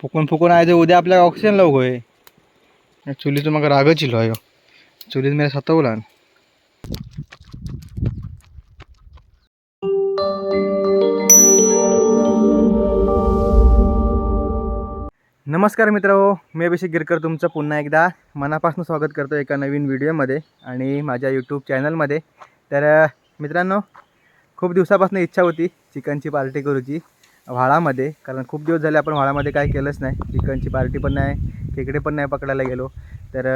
फुकून फुकून आहे उद्या आपल्याला ऑक्सिजन लावू आहे चुलीचं म्हाका रागच इलो ह्यो. चुलीत मेरा सतवला नमस्कार मित्र मी अभिषेक गिरकर तुमचं पुन्हा एकदा मनापासून स्वागत करतो एका नवीन व्हिडिओमध्ये आणि माझ्या यूट्यूब चॅनलमध्ये तर मित्रांनो खूप दिवसापासून इच्छा होती चिकनची पार्टी करूची. व्हाळामध्ये कारण खूप दिवस झाले आपण व्हाळामध्ये काय केलंच नाही. चिकनची पार्टी पण नाही खेकडे पण नाही पकडायला गेलो. तर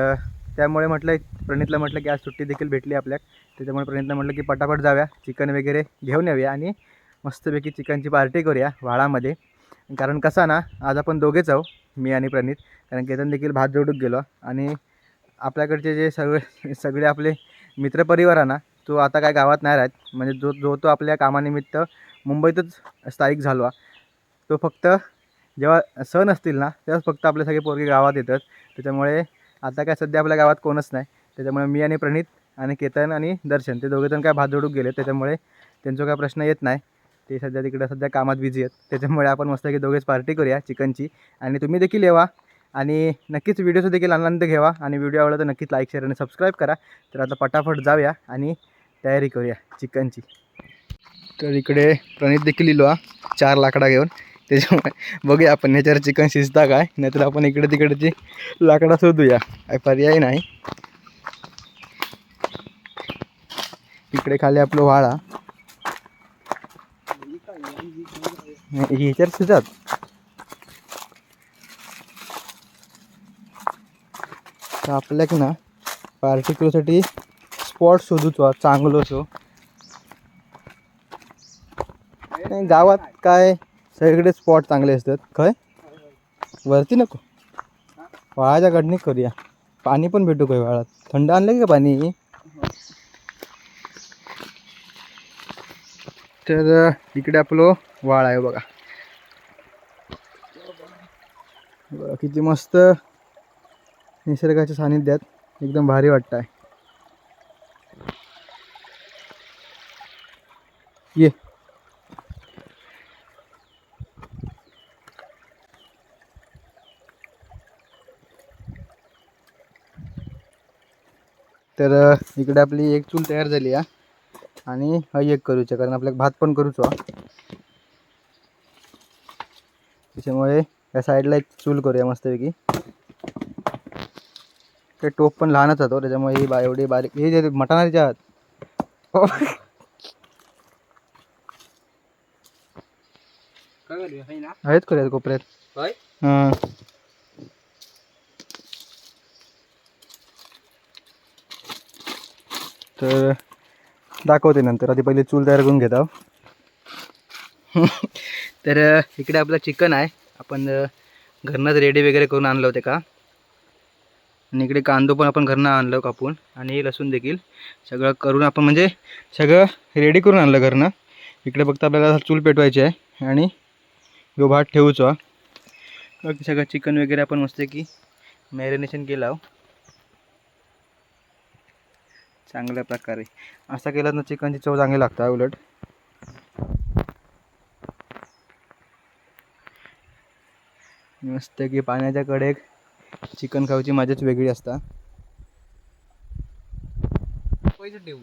त्यामुळे म्हटलं प्रणितला म्हटलं की आज सुट्टी देखील भेटली आपल्याक. त्याच्यामुळे प्रणितला म्हटलं की पटापट जाऊया चिकन वगैरे घेऊन येऊया आणि मस्तपैकी चिकनची पार्टी करूया व्हाळामध्ये. कारण कसा ना आज आपण दोघेच आहो मी आणि प्रणित. कारण केतन देखील भात जोडूक गेलो आणि आपल्याकडचे जे सगळे सगळे आपले मित्रपरिवार आहे ना तो आता काय गावात नाही राहत. म्हणजे जो जो तो आपल्या कामानिमित्त मुंबईतच स्थायिक झालो. आहे. तो फक्त जेव्हा सण असतील ना तेव्हाच फक्त आपले सगळे पोरगे गावात येतात. त्याच्यामुळे आता काय सध्या आपल्या गावात कोणच नाही. त्याच्यामुळे मी आणि प्रणित आणि केतन आणि दर्शन ते दोघेजण काय भात जोडूक गेले. त्याच्यामुळे त्यांचा काय प्रश्न येत नाही. ते सध्या तिकडे सध्या कामात बिझी आहेत. त्याच्यामुळे आपण मस्त की दोघेच पार्टी करूया चिकनची. आणि तुम्ही देखील येवा. आणि नक्कीच व्हिडिओचं देखील आनंद घ्यावा. आणि व्हिडिओ आवडला तर नक्कीच लाईक शेअर आणि सबस्क्राईब करा. तर आता पटापट जाऊया आणि तयारी करूया चिकनची. तर इकडे प्रणित देखील लिहिलो हा. चार लाकडा घेऊन. त्याच्यामुळे बघूया आपण ह्याच्यावर चिकन शिजता काय नाहीतर आपण इकडे तिकडची लाकडा शोधूया. काय पर्याय नाही. इकडे खाली आपलं वाळा ह्याच्यावर शिजत. तर आपल्याक ना पार्टिक्युलरसाठी स्पॉट शोधूचो चांगलो सो नाही, गावात काय सगळीकडे स्पॉट चांगले असतात. खय वरती नको. वाळाच्या कडणी करूया. पाणी पण भेटू काय वाळात थंड आणलं का पाणी? तर इकडे आपलं वाळ आहे बघा. बघा, किती मस्त निसर्गाच्या सानिध्यात एकदम भारी वाटत आहे ये. तर इकडे आपली एक चूल तयार झाली आहे आणि हा एक करूचा कारण आपल्याला भात पण करूचो हा. त्याच्यामुळे या साईडला एक चूल करूया मस्तपैकी. ते टोप पण लहानच होतो त्याच्यामुळे ही बा एवढी बारीक हे जे मटणाचे आहात. हो. आहेत करूया कोपऱ्यात. हां. तर दाखवते नंतर. आधी पहिले चूल तयार करून घेत तर इकडे आपलं चिकन आहे. आपण घरनंच रेडी वगैरे करून आणलं होते का? आणि इकडे कांदो पण आपण घरनं आणलं कापून आणि लसूण देखील. सगळं करून आपण म्हणजे सगळं रेडी करून आणलं घरनं. इकडे फक्त आपल्याला चूल पेटवायची आहे आणि जो भात ठेवूचो. सगळं चिकन वगैरे आपण मस्त की मॅरिनेशन केलं आहो. चांगल्या प्रकारे. असं केलं ना चिकनची चव चांगली लागतं उलट. मस्त की पाण्याच्या कडेक चिकन खाऊची मजाच वेगळी असता. पैसे ठेवू.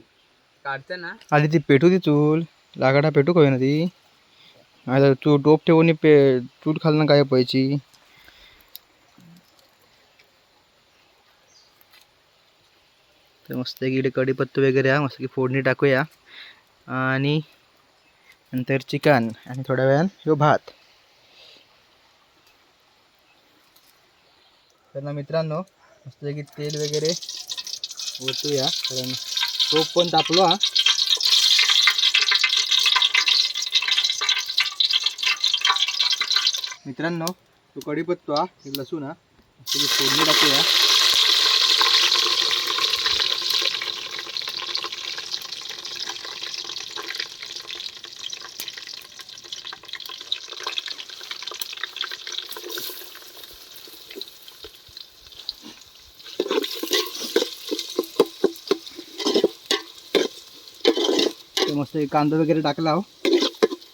काढतं ना. आधी ती पेटू ती चूल. लाकडा पेटू काय ना ती? आता तू टोप ठेवून पे चूल खालनं काय पाहिजे तर मस्त इकडे कढीपत्ता वगैरे मस्त की फोडणी टाकूया. आणि नंतर चिकन आणि थोड्या वेळान ह्यो भात. तर ना मित्रांनो मस्त की तेल वगैरे ओतूया. कारण तोप पण तापलो हा. मित्रांनो तो कढीपत्ता हा लसूण हा. मस्त फोडणी टाकूया. मस्त एक कांदा वगैरे टाकला हो.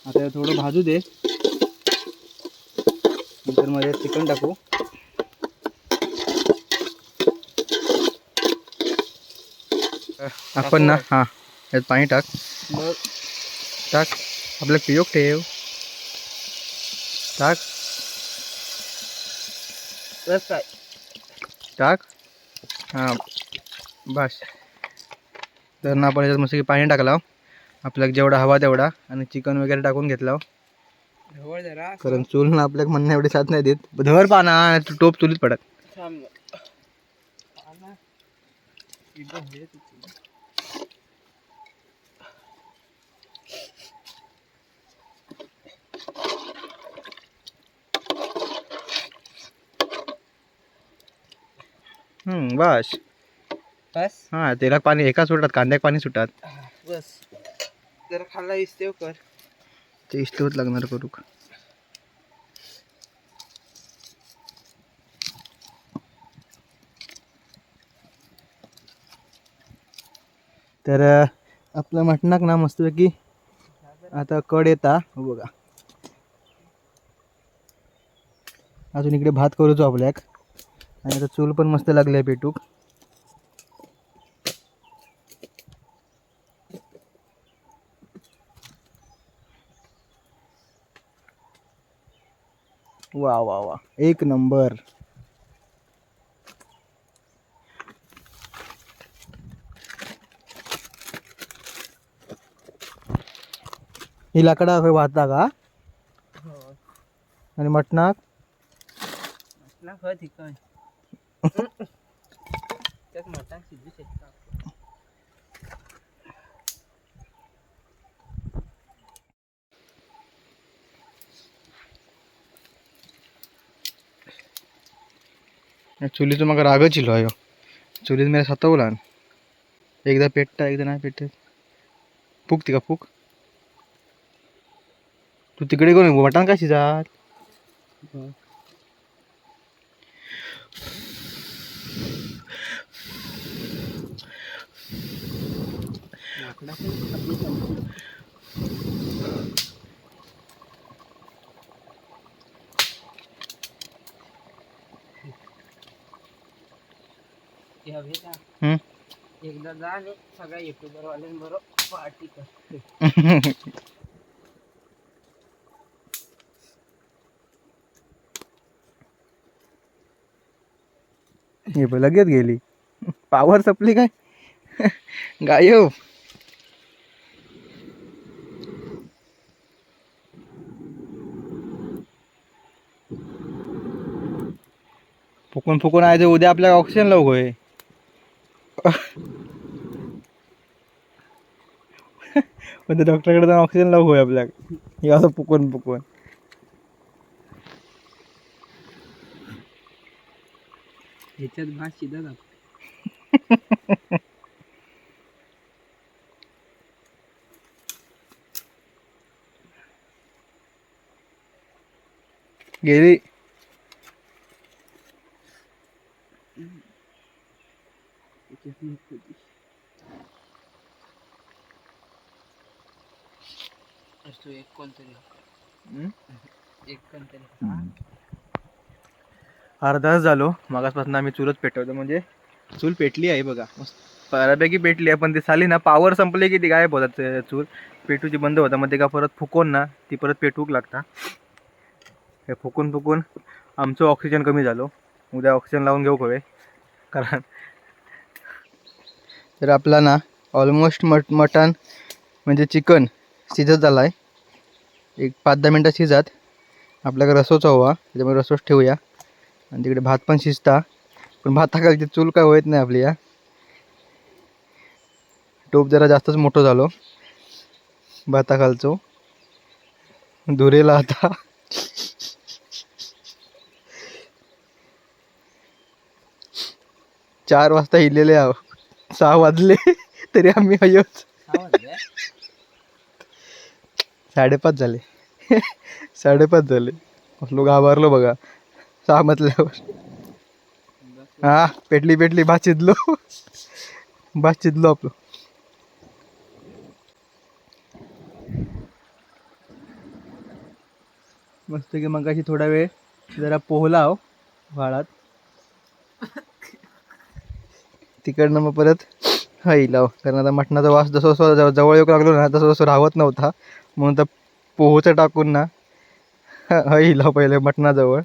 आता थोडं भाजू दे. नंतर मध्ये चिकन टाकू. आपण ना. हां यात पाणी टाक. मग टाक. आपलं पियोग ठेव. टाक. बस काय टाक. हां बस. तर ना आपण याच्यात मस्त पाणी टाकला हो. आपल्याला जेवढा हवा तेवढा आणि चिकन वगैरे टाकून घेतलं जरा कारण चूल ना आपल्याला म्हणणं एवढी साथ नाही देत. धर पाना टोप चुलीत पडत. हे बस. बस. हां तेला पाणी एका सुटतात कांद्याक पाणी सुटतात. हा, बस. जरा खाल्ला इस्तेव कर. ते इष्टवत लागणार करू तर आपलं मटणाक ना मस्तपैकी आता कड येता हो बघा. अजून इकडे भात करूचो आपल्याक. आणि आता चूल पण मस्त लागले पेटूक. वा वा वा. एक नंबर. ही लाकडा होय वाहता का? हो. आणि मटणाक? ना खत ठिकाण त्यात मटण शिजू शकता. चुलीचं मग रागच इलो अयो चुलीत मला सतवला एकदा पेटता एकदा नाही पेटत. फुक ती का फुक. तू तिकडे करून मटण का? शिजात एकदा जा आणि सगळ्या युट्यूबर वाल्यांबरोबर पार्टी कर. हे पण लगेच गेली. पावर सपली काय? गायब. फुकून फुकून आहे ते उद्या आपल्याला ऑक्सिजन लावू होय पण डॉक्टरकडे जाऊन ऑक्सिजन लावू होय आपल्याला हे असं फुकून फुकून ह्याच्यात भात शिजत जातो गेली त्याच्यात मग कधी असतो एक कोणतरी एक कोणतरी खा. अर्धा तास झालो. मागासपासून आम्ही चुलच पेटवतो. म्हणजे चूल पेटली आहे बघा. बऱ्यापैकी पेटली आहे पण ती साली ना पावर संपले की ती गायब होतात चूल. पेटूची बंद होता मग ते का परत फुकून ना ती परत पेटूक लागता. हे फुकून फुकून आमचं ऑक्सिजन कमी झालो. उद्या ऑक्सिजन लावून घेऊ हवे कारण तर आपला ना ऑलमोस्ट मट मटण म्हणजे चिकन शिजत झाला आहे एक पाच दहा मिनटं शिजात. आपल्याकडे रसोचा हवा त्याच्यामुळे रसोच ठेवूया. आणि तिकडे भात पण शिजता. पण भाताखालची चूल काय होत नाही आपली या. टोप जरा जास्तच मोठं झालो. भाताखालचो. धुरेला आता. चार वाजता हिलेले आहो. सहा वाजले तरी आम्ही हयोच साडेपाच झाले. साडेपाच झाले. असलो घाबरलो बघा. सहा म्हटल्यावर. हा पेटली पेटली भात चिदलो भात चिदलो आपलं. मस्त की मग थोडा वेळ जरा पोहला हो वाळात. तिकडनं मग परत हा लाव कारण आता मटणाचा वास जसं जसं जवळ येऊ लागलो ना तसं जसं राहत नव्हता. म्हणून तर पोहोचं टाकून ना. हिला पहिले मटणाजवळ.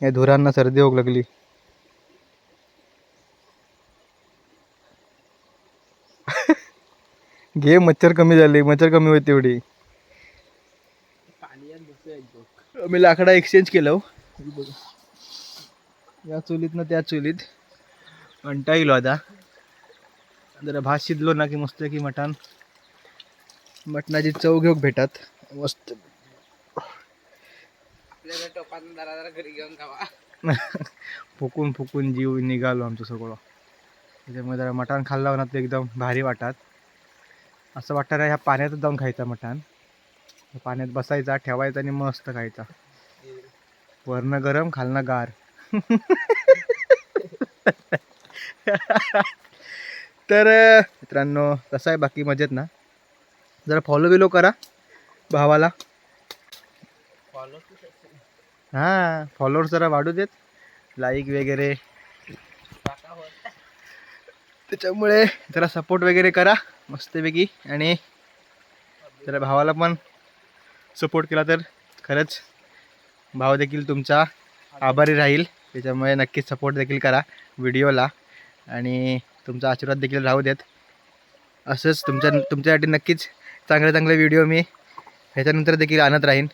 या धुरांना सर्दी होऊ लागली. घे मच्छर कमी झाले मच्छर कमी होईल तेवढी. मी लाकडा एक्सचेंज केलं हो. या चुलीत ना त्या चुलीत. कंटाळलो आता. जरा भात शिजलो ना की मस्त की मटण. मटणाची चव घेऊ भेटात. मस्त. घरी घेऊन फुकून फुकून जीव निघालो आमचं सगळं. त्याच्यामुळे जरा मटण खाल्लं ना ते एकदम भारी वाटतात असं वाटतं ह्या पाण्यातच जाऊन खायचं मटण. पाण्यात बसायचा ठेवायचा आणि मस्त खायचा. वरनं गरम खालनं गार. तर मित्रांनो कसं आहे? बाकी मजेत ना? जरा फॉलो बिलो करा भावाला. फॉलो हां फॉलोअर्स जरा वाढू देत. लाईक वगैरे. त्याच्यामुळे जरा सपोर्ट वगैरे करा मस्तपैकी. आणि जरा भावाला पण सपोर्ट केला तर खरंच भाव देखील तुमचा आभारी राहील. त्याच्यामुळे नक्कीच सपोर्ट देखील करा व्हिडिओला. आणि तुमचा आशीर्वाद देखील राहू देत. असंच तुमच्या तुमच्यासाठी नक्कीच चांगले चांगले व्हिडिओ मी. ह्याच्यानंतर देखील आणत राहीन.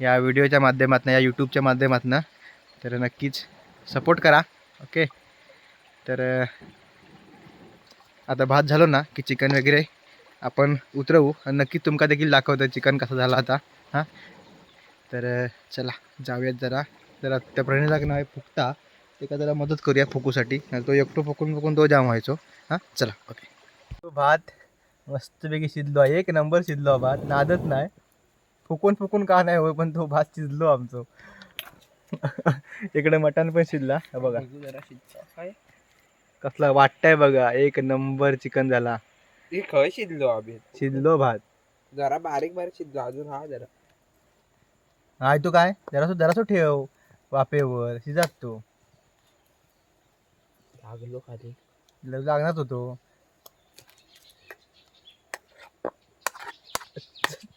या व्हिडिओच्या माध्यमातून या यूट्यूबच्या माध्यमातून. तर नक्कीच सपोर्ट करा. ओके तर आता भात झालो ना की चिकन वगैरे आपण उतरवू. आणि नक्कीच तुमका देखील दाखवतो चिकन कसं झालं आता. हां? तर चला जाऊयात जरा. जरा त्या प्रणीला नाव आहे फुकता त्याला जरा मदत करूया फुकूसाठी. तो एकटो फुकून फुकून तो जाम व्हायचो. हां? चला ओके तो भात मस्तपैकी शिजलो आहे. एक नंबर शिजलो भात. नादच नाही. फुकून फुकून का नाही होय पण तो भात शिजलो आमचो. इकडे मटण पण शिजला. हा बघा. जरा कसला वाटतंय बघा. एक नंबर चिकन झाला. खय शिजलो आम्ही. शिजलो भात. जरा बारीक बारीक शिजलो. अजून हा जरा. हाय तो काय? जरासो जरासो ठेव. वाफेवर. शिजात तो. लागलो खाली. लागणार होतो.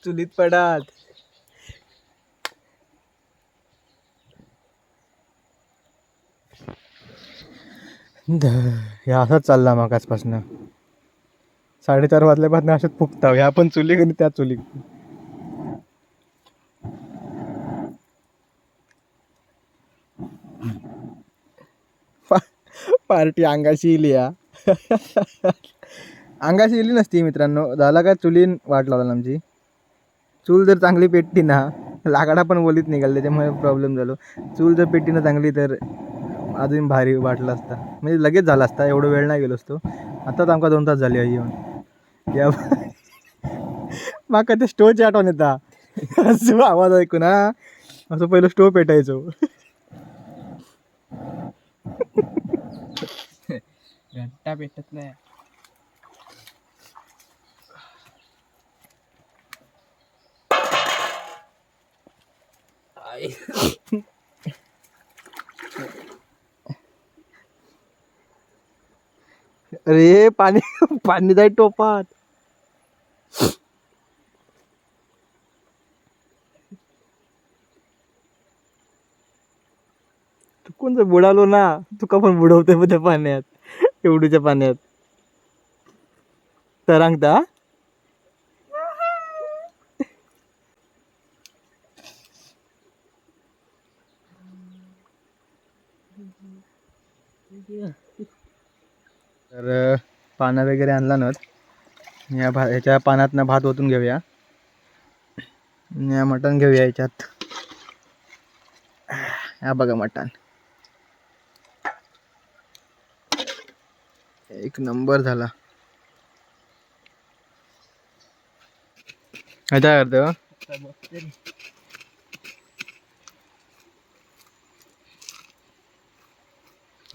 चुलीत पडात ह्या असाच चालला मग आजपासनं साडेचार वाजल्यापासून अशाच फुकता ह्या पण चुली आणि त्या चुली. पार्टी अंगाशी इली या. अंगाशी इली नसती मित्रांनो. झाला का चुलीन वाट लावला आमची? चूल जर चांगली पेटली ना लाकडा पण बोलीत निघाल त्याच्यामुळे प्रॉब्लेम झालो. चूल जर पेटली ना चांगली तर अजून भारी वाटला असता. म्हणजे लगेच झाला असता एवढं वेळ नाही गेलो असतो. आताच आमका दोन तास झाले येऊन. या माका ते स्टोवची आठवण येता. असं आवाज ऐकून हा. असं पहिलं स्टोव पेटायचो. घंटा पेटत नाही. आई. अरे पाणी पाणी जाय टोपात. तू कोणतं बुडालो ना? तुका पण बुडवते त्या पाण्यात? एवढीच्या पाण्यात. तरंगता तर पानं वगैरे आणला ना या भा ह्याच्या पानातनं भात ओतून घेऊया. या मटण घेऊया याच्यात हा बघा मटण. एक नंबर झाला. काय करतो हो?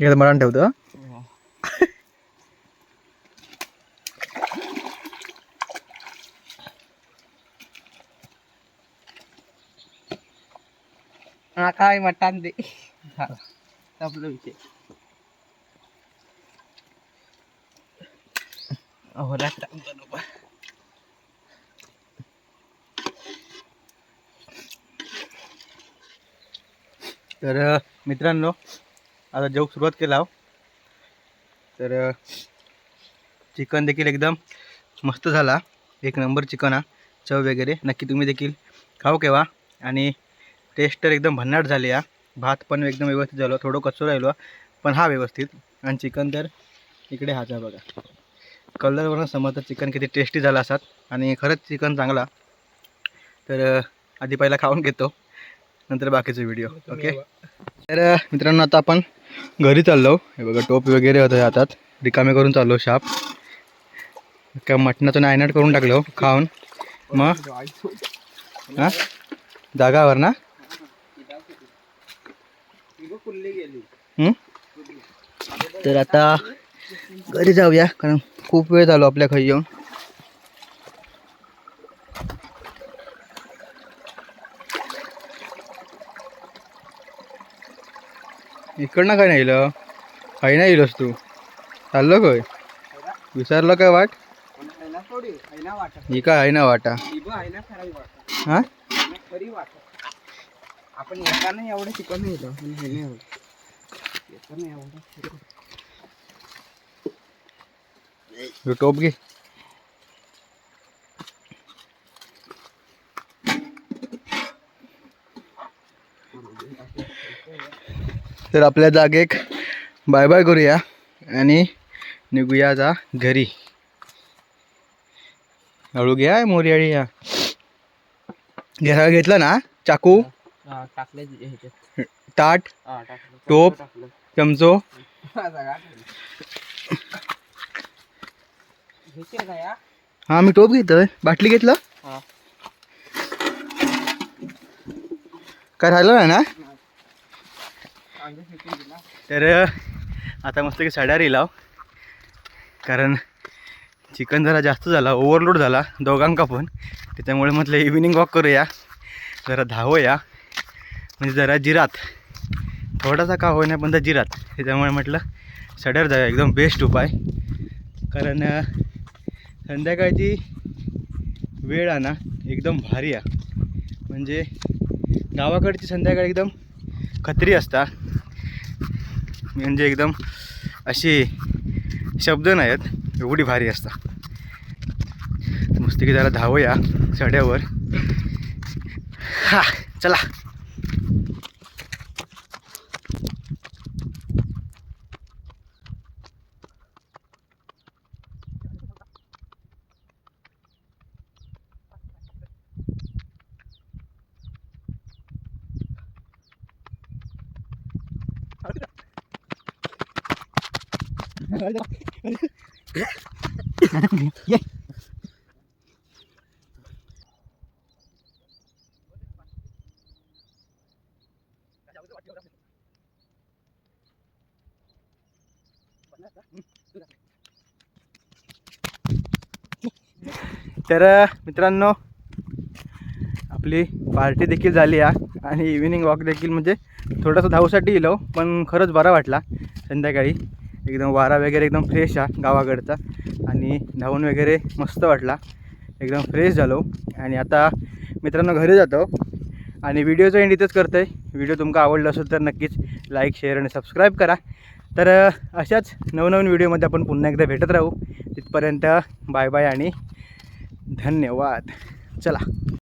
आता मटण ठेवतो हा काय मटण दे. आपला विषय. बरोबर तर मित्रांनो आता जेव सुरुवात केला हो. तर चिकन देखील एकदम मस्त झाला. एक नंबर चिकन हा. चव वगैरे नक्की तुम्ही देखील खाऊ केव्हा. आणि टेस्ट तर एकदम भन्नाट झाली हा भात पण एकदम व्यवस्थित झालं. थोडं कच्चो राहिलो. पण हा व्यवस्थित. आणि चिकन तर इकडे हाचा बघा. कलरवरून समजतं चिकन किती टेस्टी झाला असतात आणि खरंच चिकन चांगला. तर आधी पहिला खाऊन घेतो. नंतर बाकीचे व्हिडिओ ओके? तर मित्रांनो आता आपण घरी चाललो. हे बघा टोप वगैरे होतं हातात. रिकामे करून चाललो शाप. का मटणाचं नायनाट करून टाकलो खाऊन. मग? हां? जागावर ना? तर आता घरी जाऊया कारण खूप वेळ झालो आपल्या खाई येऊन. इकडनं काय नाही इलं? काही नाही इलोस तू. चाललो काय? विसरलं काय वाट? ही काय आहे ना वाटा? हां आपण येताना एवढं शिकवून येलो पण हे नाही एवढं येताना एवढं शिकवून. टोप घे. तर आपल्या जागेक बाय बाय करूया आणि निघूया जा घरी. हळू घ्या मोरियाळी या घ्या घेतलं ना चाकू? हा, टाकले ह्याच्यात ताट हा, टाकलं. टोप. टाकलं. चमचो हा, सगळं टाकलं. घेशील का या? हा मी टोप घेतोय बाटली घेतलं हा. काय राहिलं नाही ना कांदे फेकून दिला. तर आता मस्त की साड्या लाव कारण चिकन जरा जास्त झाला ओव्हरलोड झाला दोघांका पण त्याच्यामुळे म्हटलं इव्हिनिंग वॉक करूया जरा धावूया म्हणजे जरा जिरात. थोडासा का होईना पण तर जिरात. त्याच्यामुळे म्हटलं सड्यावर जाऊया. एकदम बेस्ट उपाय. कारण संध्याकाळची वेळ आहे ना एकदम भारी आहे. म्हणजे गावाकडची संध्याकाळ एकदम खत्री असता. म्हणजे एकदम अशी शब्द नाहीत एवढी भारी असता. मस्त की जरा धावूया सड्यावर. हा चला. तर मित्रांनो आपली पार्टी देखील झाली आहे आणि इव्हिनिंग वॉक देखील म्हणजे थोडंसं धावसाठी गेलो पण खरंच बरा वाटला संध्याकाळी. एकदम वारा वगैरे एकदम फ्रेश आहे गावाकडचा. आणि धावून वगैरे मस्त वाटला. एकदम फ्रेश झालो. आणि आता मित्रांनो घरी जातो. आणि व्हिडिओचं एंड इथंच करतो आहे व्हिडिओ तुमका आवडला असेल तर नक्कीच लाईक शेअर आणि सबस्क्राईब करा. तर अशाच नवनवीन व्हिडिओमध्ये आपण पुन्हा एकदा भेटत राहू. तिथपर्यंत बाय बाय आणि धन्यवाद. चला.